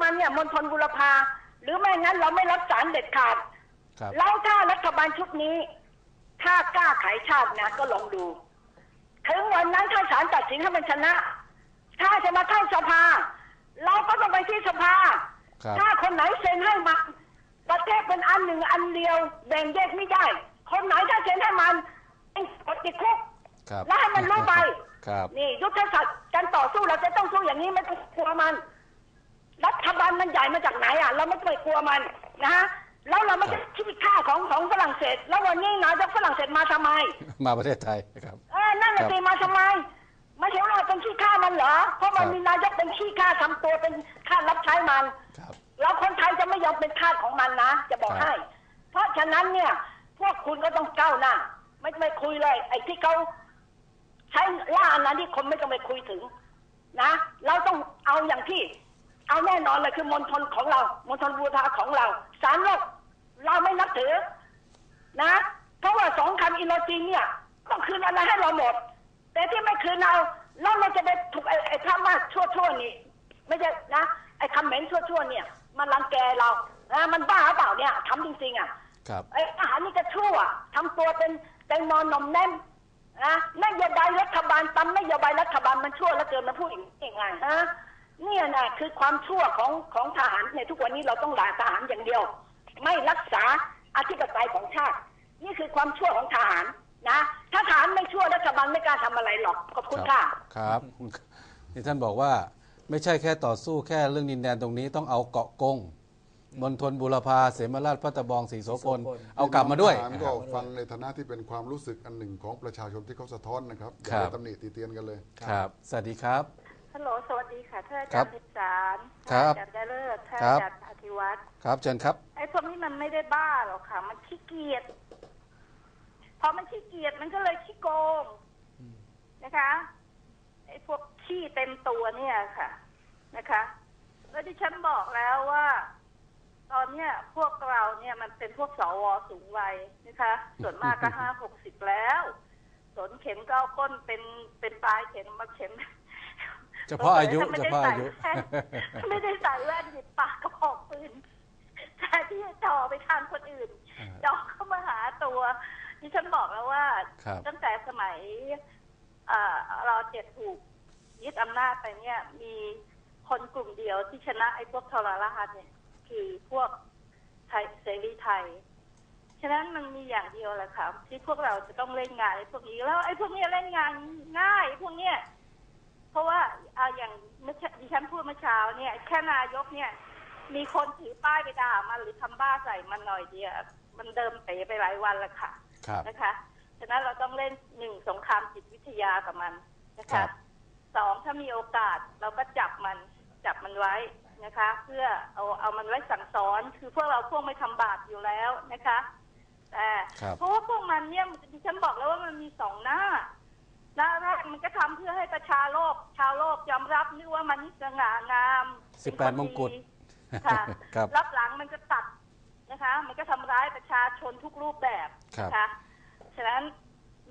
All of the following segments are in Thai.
มาเนี่ยมณฑลบุรพาหรือไม่งั้นเราไม่รับสารเด็ดขาดครับ แล้วถ้ารัฐบาลชุดนี้ ถ้ากล้าขายชาตินะก็ลองดู ถึงวันนั้นถ้าศาลตัดสินให้มันชนะ ถ้าจะมาเข้าสภา เราก็ต้องไปที่สภา ครับ ถ้าคนไหนเซ็นให้มันประเทศเป็นอันหนึ่งอันเดียวแบ่งแยกไม่ได้ คนไหนถ้าเซ็นให้มันกดติดคุก ครับแล้วให้มันรู้ไป ครับ นี่ยุทธศาสตร์การต่อสู้เราจะต้องสู้อย่างนี้ไม่ต้องกลัวมัน รัฐบาลมันใหญ่มาจากไหนอะ เราไม่ต้องไปกลัวมันนะฮะแล้วเราไม่ใช่ขี้ข้าของของฝรั่งเศส แล้ววันนี้นายกฝรั่งเศสมาทำไม มาประเทศไทยครับ เออนั่นครัน่ะบสิมาทำไมไม่ใช่ว่าเราเป็นขี้ข้ามันเหรอเพราะมันครับมีนายกเป็นขี้ข้าทำตัวเป็นข้ารับใช้มันครับเราคนไทยจะไม่ยอมเป็นทาสของมันนะจะบอกครับให้ เพราะฉะนั้นเนี่ย พวกคุณก็ต้องก้าวหน้าไม่ไม่คุยเลย ไอ้ที่เขาใช้ล่าอาณานิคมไม่ต้องไปคุยถึง นะ เราต้องเอาอย่างที่ เอาแน่นอนเลยคือมณฑลของเรา มณฑลบูทาของเราสารโลกเราไม่นับถือ นะ เพราะว่าสองคำอินโดจีนเนี่ยต้องคืนอะไรให้เราหมด แต่ที่ไม่คืนเราแล้วเราจะไปถูกไอ้ไอ้คำว่าชั่วชั่วๆนี่ไม่ใช่นะไอ้คำเหม็นชั่วชั่วๆเนี่ย มันรังแกเรานะมันบ้าหรือเปล่าเนี่ยทำจริงๆอะครับไอ้อาหารนี่ก็ชั่วทำตัวเป็นแตงโมนมแน่นนะนโยบายรัฐบาลตามนโยบายรัฐบาลมันชั่วแล้วเกินมาพูดอย่างนี้ยังไงฮะ เนี่ยนะคือความชั่วของของทหารเนี่ยทุกวันนี้เราต้องด่าทหารอย่างเดียว ไม่รักษาอธิปไตยของชาติ นี่คือความชั่วของทหารนะถ้าทหารไม่ชั่วรัฐบาลไม่กล้าทำอะไรหรอกขอบคุณค่ะครับนี่ท่านบอกว่าไม่ใช่แค่ต่อสู้แค่เรื่องดินแดนตรงนี้ต้องเอาเกาะกงมณฑลบุรพาเสมาราชพัตะบองศรีโสพลศรีโสพลเอากลับมาด้วยทหารก็ฟังในฐานะที่เป็นความรู้สึกอันหนึ่งของประชาชนที่เขาสะท้อนนะครับอย่าครัไปบตำหนิตีเตียนกันเลยครับ สวัสดีครับ ฮัลโหลสวัสดีค่ะท่านอาครัจารบย์พิสารครับท่านอาจารย์ได้เลิศท่านครับอาจารย์อธิวัตรครับเชิญครับ ไอ้พวกนี้มันไม่ได้บ้าหรอกค่ะ มันขี้เกียจพอมันขี้เกียจมันก็เลยขี้โกงนะคะไอ้พวกขี้เต็มตัวเนี่ยค่ะ นะคะ แล้วที่ฉันบอกแล้วว่า ตอนเนี้ย พวกเราเนี่ยมันเป็นพวกสวสูงวัยนะคะ ส่วนมากก็ห้าหกสิบแล้ว สนเข็มเก้าก้นเป็นเป็นปลายเข็มมาเข็ม เฉพาะอายุถ้ไม่เฉได้พาะใส่อายุแว่นถ้าไม่ได้ใส่แว่นหยิบปากกระบอกปืนแต่ที่จะจ่อไปทางคนอื่นอ่าจ่อเข้ามาหาตัวที่ฉันบอกแล้วว่าครับตั้งแต่สมัยเอ่อเราเจ็ดถูกยึดอำนาจไปเนี่ย มีคนกลุ่มเดียวที่ชนะไอ้พวกทรราชเนี่ย คือพวกไทยเสรีไทย ฉะนั้นมันมีอย่างเดียวแหละค่ะที่พวกเราจะต้องเล่นงานไอ้พวกนี้แล้วไอ้พวกเนี้ยเล่นงานง่ายไอ้พวกเนี้ย เพราะว่าเอาอย่างเมื่อเช้าดิฉันพูดเมื่อเช้าเนี่ยแค่นายกเนี่ย มีคนถือป้ายไปด่ามันหรือทำบ้าใส่มันหน่อยเดียวมันเดิมเป๋ไปหลายวันแล้วค่ะครับนะคะฉะนั้นเราต้องเล่นหนึ่งสงครามจิตวิทยากับมันนะครัคะบสองถ้ามีโอกาสเราก็จับมันจับมันไว้นะคะ เพื่อเอาเอามันไว้สั่งสอนคือพวกเราพวกไม่ทำบาปอยู่แล้วนะคะแต่ครับเพราะว่าพวกมันเนี่ยดิฉันบอกแล้วว่ามันมีสองหน้า หน้าแรกมันก็ทำเพื่อ ให้ประชาโลก ชาวโลกยอมรับนึกว่ามันนี่สง่างามสิบแปดเป็นคนมงกุฎค่ะครับรับหลังมันก็ตัดนะคะ มันก็ทำร้ายประชาชนทุกรูปแบบนะคะฉะนั้น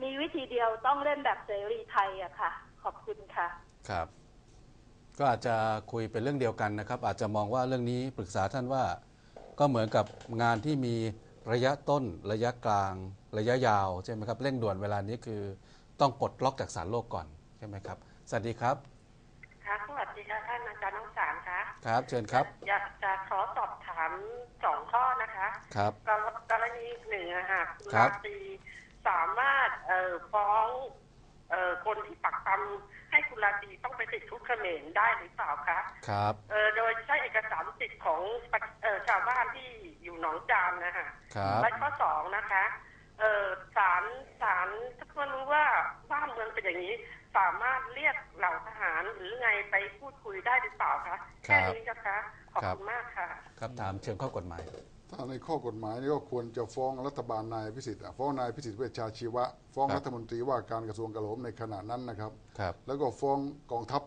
มีวิธีเดียวต้องเล่นแบบเสรีไทยอะค่ะ ขอบคุณค่ะ ครับ ก็อาจจะคุยเป็นเรื่องเดียวกันนะครับ อาจจะมองว่าเรื่องนี้ปรึกษาท่านว่า ก็เหมือนกับงานที่มีระยะต้นระยะกลาง ระยะยาวใช่ไหมครับเร่งด่วนเวลานี้คือ ต้องปลดล็อกจากสารโลกก่อนใช่ไหมครับ สวัสดีครับค่ะสวัสดีค่ะท่านอาจารย์น้องสารคะครับ เชิญครับ อยากจะขอสอบถามสองข้อนะคะครับ กรกรณีหนึ่งอะค่ะคุณครัราบตรีสามารถเอ่อฟ้องเอ่อคนที่ปักปำให้คุณราตรีต้องไปติดคุกเขมรได้หรือเปล่าคะครับเอ่อโดยใช้เอกสารสิทธิ์ของประเอ่อชาวบ้านที่อยู่หนองจานนะคะครับและข้อสองนะคะเอ่อศาลศาลถ้าเพื่อรู้ว่าบ้านเมืองเป็นอย่างนี้ สามารถเรียกเหล่าทหารหรือไงไปพูดคุยได้หรือเปล่าคะแค่นี้นะคะขอบครับคุณมากค่ะ ครับถามเชิงข้อกฎหมาย ถ้าในข้อกฎหมายนี่ก็ควรจะฟ้องรัฐบาลนายพิสิทธิ์อะฟ้องนายพิสิทธิ์เวชชาชีวะ ฟ้องครับรัฐมนตรีว่าการกระทรวงกลาโหมในขณะนั้นนะครับครับแล้วก็ฟ้องกองทัพ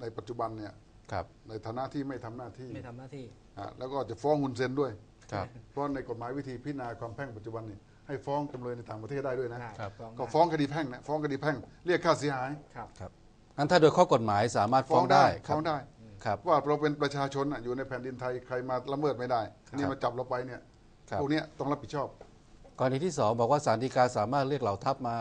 ในปัจจุบันเนี่ยครับในฐานะที่ไม่ทำหน้าที่ไม่ทำหน้าที่อะแล้วก็จะฟ้องฮุนเซนด้วยครับเพราะในกฎหมายวิธีพิจารณาความแพ่งปัจจุบันนี่ ให้ฟ้องจำเลยในต่างประเทศได้ด้วยนะได้ครับฟ้องก็ได้ฟ้องคดีแพ่งนะฟ้องคดีแพ่งเรียกค่าเสียหาย ครับครับงั้นถ้าโดยข้อกฎหมายสามารถฟ้องได้ครัฟ้บองได้อืมครับ ว่าเราเป็นประชาชนอะอยู่ในแผ่นดินไทยใครมาละเมิดไม่ได้อันนี้ครับมาจับเราไปเนี่ยครับ พวกเนี้ยต้องรับผิดชอบ กรณีที่สองบอกว่าศาลฎีกาสามารถเรียกเหล่าทัพมา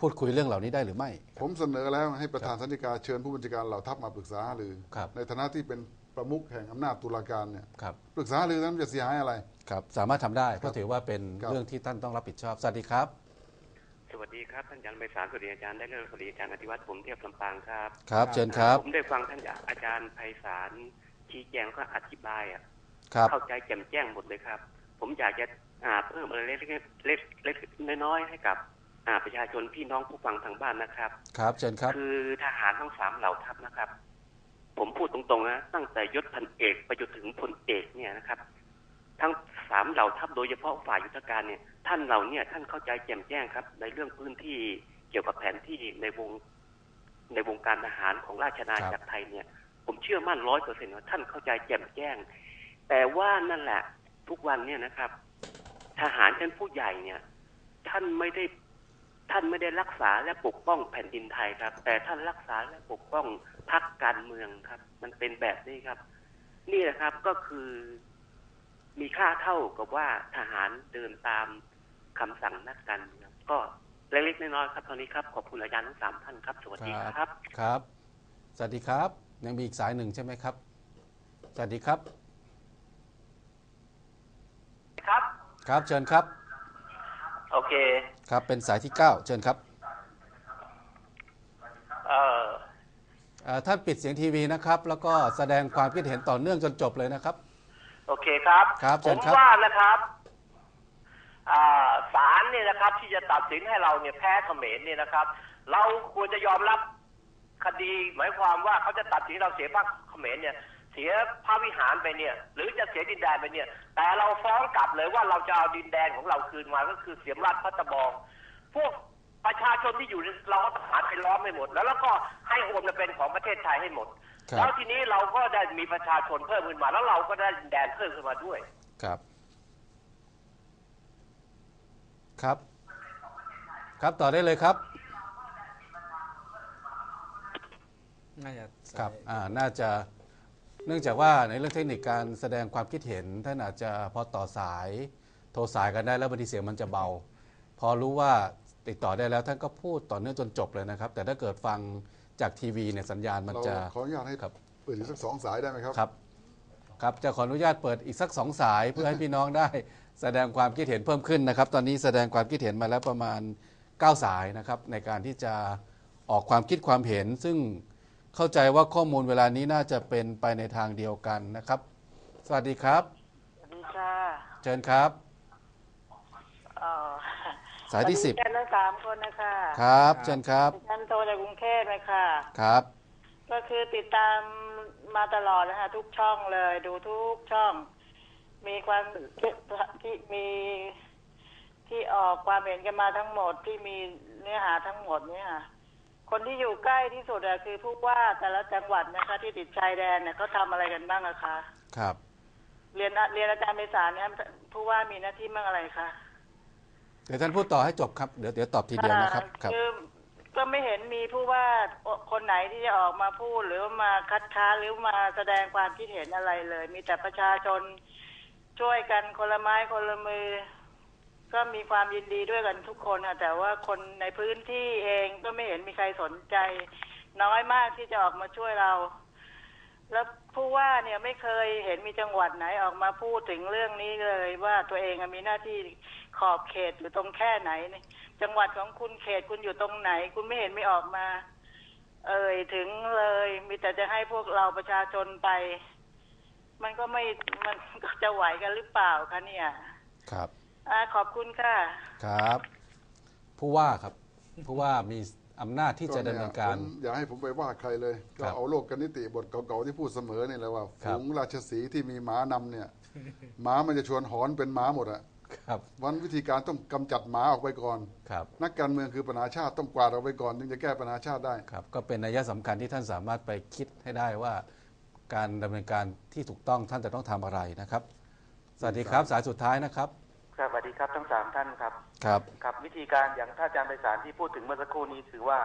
พูดคุยเรื่องเหล่านี้ได้หรือไม่ ผมเสนอแล้วให้ประธานสันติกาเชิญผู้บัญชาการเหล่าทัพมาปรึกษาหารือ ครับ ในฐานะที่เป็น ประมุขแห่งอำนาจตุลาการเนี่ยครับปรึกษาหารือนั้นจะเสียหายอะไร ครับสามารถทำได้เพครัราะบถือว่าเป็นครับ เรื่องที่ท่านต้องรับผิดชอบสวัสดีครับ สวัสดีครับท่านอาจารย์ไพศาลสวัสดีอาจารย์ได้เรื่องสวัสดีอาจารย์อธิวัฒน์ผมเทียบลำปางครับครับเชิญครับผมได้ฟังท่านอาจารย์ไพศาลชี้แจงแล้วก็อธิบายอะครับ เข้าใจแจ่มแจ้งหมดเลยครับ ผมอยากจะอ่าเพิ่มอะไรเล็กๆเล็กๆเล็กๆน้อยๆให้กับอ่าประชาชนพี่น้องผู้ฟังทางบ้านนะครับ ครับเชิญครับ คือทหารทั้งสามเหล่าทัพนะครับ ผมพูดตรงๆนะ ตั้งแต่ยศพันเอกไปจนถึงพลเอกเนี่ยนะครับ ทั้งสามเหล่าทัพโดยเฉพาะฝ่ายยุทธการเนี่ย ท่านเหล่าเนี่ยท่านเข้าใจแจ่มแจ้งครับ ในเรื่องพื้นที่เกี่ยวกับแผนที่ในวงในวงการทหารของราชอาณาจักรไทยเนี่ย ผมเชื่อมั่นร้อยเปอร์เซ็นต์ว่าท่านเข้าใจแจ่มแจ้ง แต่ว่านั่นแหละ ทุกวันเนี่ยนะครับ ทหารชั้นผู้ใหญ่เนี่ย ท่านไม่ได้ท่านไม่ได้รักษาและปกป้องแผ่นดินไทยครับ แต่ท่านรักษาและปกป้อง พรรคการเมืองครับ มันเป็นแบบนี้ครับ นี่แหละครับก็คือมีค่าเท่ากับว่าทหารเดินตามคำสั่งนักการเมืองก็เล็กๆน้อยๆครับตอนนี้ครับขอบคุณอาจารย์ทั้งสามท่านครับสวัสดีครับครับ สวัสดีครับ ยังมีอีกสายหนึ่งใช่ไหมครับ สวัสดีครับ ครับ ครับเชิญครับ โอเค ครับเป็นสายที่9เชิญครับ เอ่อ เอ่อ ท่านปิดเสียงทีวีนะครับ แล้วก็แสดงความคิดเห็นต่อเนื่องจนจบเลยนะครับ โอเคครับครับผเชิญมครับ ว่านะครับอ่าศาลเนี่ยนะครับ ที่จะตัดสินให้เราเนี่ยแพ้เขมรเนี่ยนะครับ เราควรจะยอมรับคดี หมายความว่าเขาจะตัดสินเราเสียพระเขมรเนี่ย เสียพระวิหารไปเนี่ย หรือจะเสียดินแดนไปเนี่ย แต่เราฟ้องกลับเลยว่าเราจะเอาดินแดนของเราคืนมาก็คือเสียมราชพัตะบอง พวก ประชาชนที่อยู่ในเราก็ทหารไปล้อมไม่หมด แล้วแล้วก็ให้โอนมาเป็นของประเทศไทยให้หมด ครับ แล้วทีนี้เราก็ได้มีประชาชนเพิ่มขึ้นมา แล้วเราก็ได้ดินแดนเพิ่มขึ้นมาด้วย ครับ ครับ ครับต่อได้เลยครับ น่าจะครับอ่าน่าจะเนื่องจากว่าในเรื่องเทคนิคการแสดงความคิดเห็นท่านอาจจะพอต่อสายโทรสายกันได้แล้วบางทีเสียงมันจะเบา พอรู้ว่า ติดต่อได้แล้วท่านก็พูดต่อเนื่องจนจบเลยนะครับ แต่ถ้าเกิดฟังจากทีวีเนี่ยสัญญาณมันเราจะขออนุญาตให้ครับเปิดอีกสักสองสายได้ไหมครับ ครับครับจะขออนุญาตเปิดอีกสักสองสายเพื่อให้พี่น้องได้ แสดงความคิดเห็นเพิ่มขึ้นนะครับ ตอนนี้แสดงความคิดเห็นมาแล้วประมาณ 9 สายนะครับ ในการที่จะออกความคิดความเห็น ซึ่งเข้าใจว่าข้อมูลเวลานี้น่าจะเป็นไปในทางเดียวกันนะครับ สวัสดีครับ สวัสดีค่ะ เชิญครับ เอ่อ สายที่วันนี้กันทั้งสามคนนะคะ10ครับ เชิญครับดิฉันโทรจากกรุงเทพเลยค่ะ ครับ ก็คือติดตามมาตลอดนะคะทุกช่องเลยดูทุกช่อง มีความที่มีที่ออกความเห็นกันมาทั้งหมดที่มีเนื้อหาทั้งหมดเนี่ยค่ะคนที่อยู่ใกล้ที่สุดอะคือผู้ว่าแต่ละจังหวัดนะคะ ที่ติดชายแดนเนี่ยเขาทำอะไรกันบ้างอะคะ ครับ เรียนเรียนอาจารย์เมษาเนี่ยผู้ว่ามีหน้าที่บ้างอะไรคะเดี๋ยวท่านพูดต่อให้จบครับเดี๋ยวเดี๋ยวตอบทีเดียวนะครับครับคือก็ไม่เห็นมีผู้ว่าคนไหนที่จะออกมาพูดหรือว่ามาคัดค้านหรือมาแสดงความคิดเห็นอะไรเลย มีแต่ประชาชนช่วยกันคนละไม้คนละมือ ก็มีความยินดีด้วยกันทุกคนค่ะแต่ว่าคนในพื้นที่เองก็ไม่เห็นมีใครสนใจ น้อยมากที่จะออกมาช่วยเรา แล้วผู้ว่าเนี่ยไม่เคยเห็นมีจังหวัดไหนออกมาพูดถึงเรื่องนี้เลย ว่าตัวเองอะมีหน้าที่ขอบเขตอยู่ตรงแค่ไหนเนี่ยจังหวัดของคุณเขตคุณอยู่ตรงไหน คุณไม่เห็นไม่ออกมา เอ่ยถึงเลย มีแต่จะให้พวกเราประชาชนไป มันก็ไม่มันก็จะไหวกันหรือเปล่าคะเนี่ยครับอ่าขอบคุณค่ะ ครับ ผู้ว่าครับ ผู้ว่ามี อำนาจที่จะดำเนินการผมอย่าให้ผมไปว่าใครเลย ก็ครับเอาโลกกนิติบทเก่าๆที่พูดเสมอนี่แหละว่าครับฝูงราชสีห์ที่มีหมานำเนี่ยหมามันจะชวนหอนเป็นหมาหมดอะครับวันวิธีการต้องกำจัดหมาออกไปก่อนครับนักการเมืองคือปัญหาชาติต้องกวาดออกไปก่อนถึงจะแก้ปัญหาชาติได้ครับก็เป็นนัยสำคัญที่ท่านสามารถไปคิดให้ได้ว่าการดำเนินการที่ถูกต้องท่านจะต้องทำอะไรนะครับ สวัสดีครับสายสุดท้ายนะครับ ครับสวัสดีครับทั้งสามท่านครับครับ ครับ วิธีการอย่างท่านอาจารย์ไพศาลที่พูดถึงเมื่อสักครู่นี้ถือว่า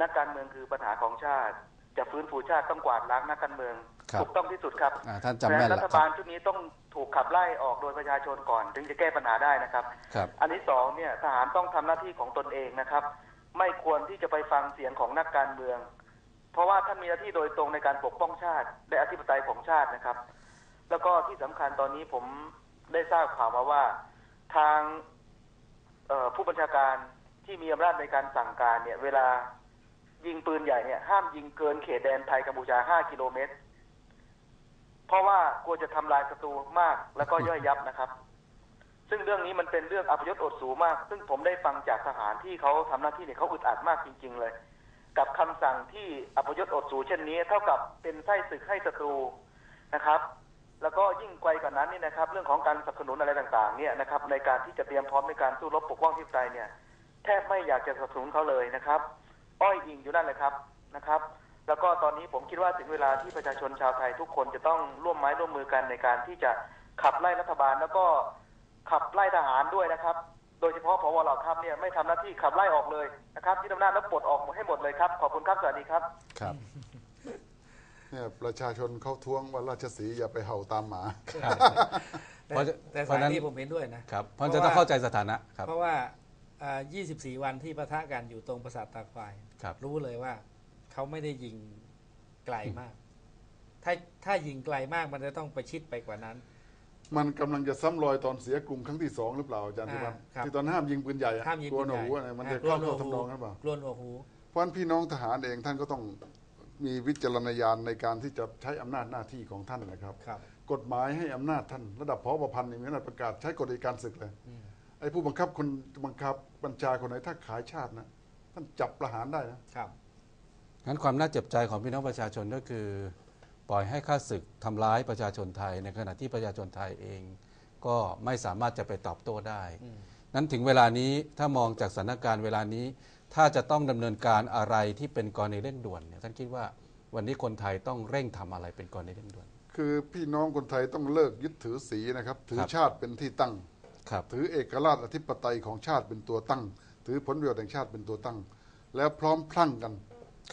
นักการเมืองคือปัญหาของชาติ จะฟื้นฟูชาติต้องกวาดล้างนักการเมืองครับถูกต้องที่สุดครับอ่าท่านจำแม่นแต่แล้รัวฐคบารับลชุดนี้ต้องถูกขับไล่ออกโดยประชาชนก่อน ถึงจะแก้ปัญหาได้นะครับ ครับ อันที่สองเนี่ยทหารต้องทำหน้าที่ของตนเองนะครับ ไม่ควรที่จะไปฟังเสียงของนักการเมือง เพราะว่าท่านมีหน้าที่โดยตรงในการปกป้องชาติและอธิปไตยของชาตินะครับ แล้วก็ที่สำคัญตอนนี้ผมได้ทราบข่าวมาว่า ทางผู้บัญชาการที่มีอำนาจในการสั่งการเนี่ย เวลายิงปืนใหญ่เนี่ย ห้ามยิงเกินเขตแดนไทยกัมพูชา 5 กิโลเมตร เพราะว่ากลัวจะทำลายศัตรูมากแล้วก็ย่อยยับนะครับ ซึ่งเรื่องนี้มันเป็นเรื่องอัปยศอดสูมาก ซึ่งผมได้ฟังจากทหารที่เขาทำหน้าที่เนี่ยเขาอึดอัดมากจริง ๆ เลย กับคำสั่งที่อัปยศอดสูเช่นนี้ เท่ากับเป็นไส้ศึกให้ศัตรูนะครับ แล้วก็ยิ่งไกลกว่านั้นนี่นะครับ เรื่องของการสนับสนุนอะไรต่างๆ เนี่ยนะครับ ในการที่จะเตรียมพร้อมในการสู้รบปกป้องที่ไตยเนี่ยแทบไม่อยากจะสนับสนุนเขาเลยนะครับ อ้อยอิงอยู่นั่นเลยครับนะครับ แล้วก็ตอนนี้ผมคิดว่าถึงเวลาที่ประชาชนชาวไทยทุกคนจะต้องร่วมไม้ร่วมมือกันในการที่จะขับไล่รัฐบาลแล้วก็ขับไล่ทหารด้วยนะครับ โดยเฉพาะพวเหล่าทัพเนี่ยไม่ทำหน้าที่ขับไล่ออกเลยนะครับที่อำนาจแล้วปลดออกให้หมดเลยครับ ขอบคุณครับ สวัสดีครับ ครับ เนี่ยประชาชนเขาท้วงว่าราชสีห์อย่าไปเห่าตามหมา แต่เพราะจะแต่เพสาราะยฉะนั้นนี้ผมเห็นด้วยนะครับเพราะจะต้องเข้าใจสถานะครับเพราะว่าอ่า24 วันที่ปะทะกันอยู่ตรงปราสาทตาควาย ครับ รู้เลยว่าเขาไม่ได้ยิงไกลมาก ถ้าถ้ายิงไกลมากมันจะต้องประชิดไปกว่านั้น มันกำลังจะซ้ำรอยตอนเสียกรุงครั้งที่สองหรือเปล่าอาจารย์ที่ว่าอ่าครับ ที่ตอนห้ามยิงปืนใหญ่อะห้ามยิงกลัวปืนหนูใหญ่อะไรมันจะกลัวเข้าหนวเข้ากทำนองนั้นเปล่า กลัวหนวกหู เพราะฉะนั้นพี่น้องทหารเองท่านก็ต้อง มีวิจารณญาณในการที่จะใช้อำนาจหน้าที่ของท่านนะครับ ครับ กฎหมายให้อำนาจท่าน ระดับพบพันธ์อย่างนี้นะประกาศใช้กฎอัยการศึกเลยไอ้ผู้บังคับคนบังคับบัญชาคนไหนถ้าขายชาตินะท่านจับประหารได้นะครับ งั้นความน่าเจ็บใจของพี่น้องประชาชนก็คือ ปล่อยให้ข้าศึกทำร้ายประชาชนไทย ในขณะที่ประชาชนไทยเอง ก็ไม่สามารถจะไปตอบโต้ได้ นั้นถึงเวลานี้ถ้ามองจากสถานการณ์เวลานี้ ถ้าจะต้องดำเนินการอะไรที่เป็นกรณีเร่งด่วนเนี่ยท่านคิดว่าวันนี้คนไทยต้องเร่งทำอะไรเป็นกรณีเร่งด่วน คือพี่น้องคนไทยต้องเลิกยึดถือสีนะครับ ถือครับชาติเป็นที่ตั้งครับถือเอกราชอธิปไตยของชาติเป็นตัวตั้ง ถือผลประโยชน์แห่งชาติเป็นตัวตั้ง แล้วพร้อมพลั่งกัน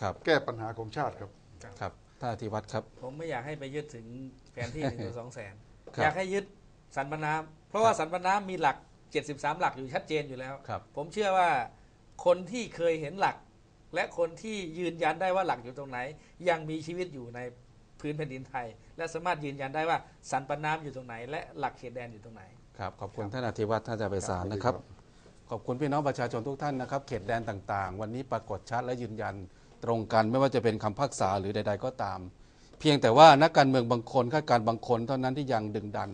ครับแก้ปัญหาของชาติครับครับท่านอธิวัตรครับ ผมไม่อยากให้ไปยึดถึงแผนที่หนึ่งหรือสองแสนครับอยากให้ยึดสันปน้ำเพราะว่าสันปน้ำมีหลัก 73 หลักอยู่ชัดเจนอยู่แล้วครับผมเชื่อว่า คนที่เคยเห็นหลัก และคนที่ยืนยันได้ว่าหลักอยู่ตรงไหน ยังมีชีวิตอยู่ในพื้นแผ่นดินไทย และสามารถยืนยันได้ว่าสันปน้ำอยู่ตรงไหน และหลักเขตแดนอยู่ตรงไหนครับขอบคุณท่านอธิวัตรท่านอาจารย์ไพศาลนะครับ ขอบคุณพี่น้องประชาชนทุกท่านนะครับ เขตแดนต่างๆ วันนี้ปรากฏชัดและยืนยันตรงกันไม่ว่าจะเป็นคำพักษาหรือใด ๆ ก็ตาม เพียงแต่ว่านักการเมืองบางคนข้าการบางคนเท่านั้นที่ยังดึงดัน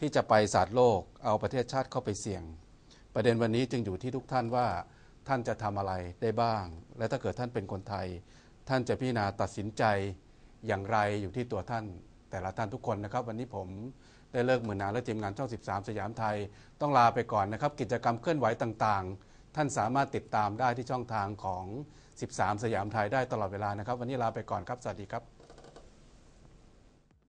ที่จะไปศาสตร์โลก เอาประเทศชาติเข้าไปเสี่ยง ประเด็นวันนี้จึงอยู่ที่ทุกท่านว่า ท่านจะทำอะไรได้บ้าง และถ้าเกิดท่านเป็นคนไทย ท่านจะพิจารณาตัดสินใจอย่างไรอยู่ที่ตัวท่านแต่ละท่านทุกคนนะครับ วันนี้ผมได้เลิกมือนานและทีมงานช่อง 13 สยามไทย ต้องลาไปก่อนนะครับ กิจกรรมเคลื่อนไหวต่างๆ ท่านสามารถติดตามได้ที่ช่องทางของ 13 สยามไทยได้ตลอดเวลานะครับ วันนี้ลาไปก่อนครับ สวัสดีครับ